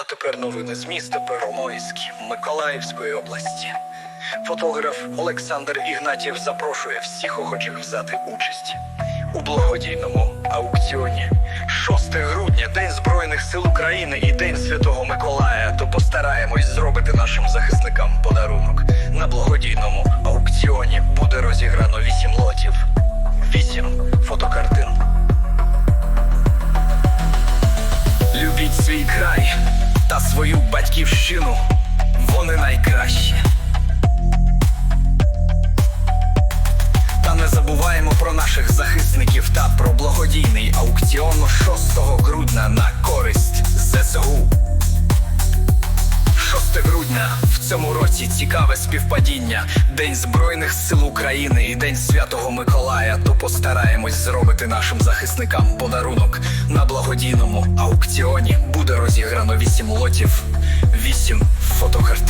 А тепер новини з міста Первомойськ Миколаївської області. Фотограф Олександр Ігнатів запрошує всіх охочих взяти участь у благодійному аукціоні. 6 грудня, День Збройних сил України і День Святого Миколая. То постараємось зробити нашим захисникам подарунок. На благодійному аукціоні буде розіграно 8 лотів, 8 фотокартин. Любіть свій край свою батьківщину. Вони найкращі. Та не забуваємо про наших захисників 6 грудня в цьому році цікаве співпадіння. День Збройних сил України і День Святого Миколая. То постараємось зробити нашим захисникам подарунок. На благодійному аукціоні буде розіграно 8 лотів, 8 фотокартин.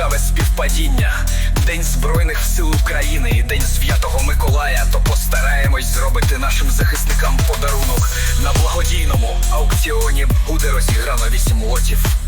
Цікаве співпадіння. День Збройних сил України і День Святого Миколая. То постараємось зробити нашим захисникам подарунок. На благодійному аукціоні буде розіграно 8 лотів, 8 фотокартин.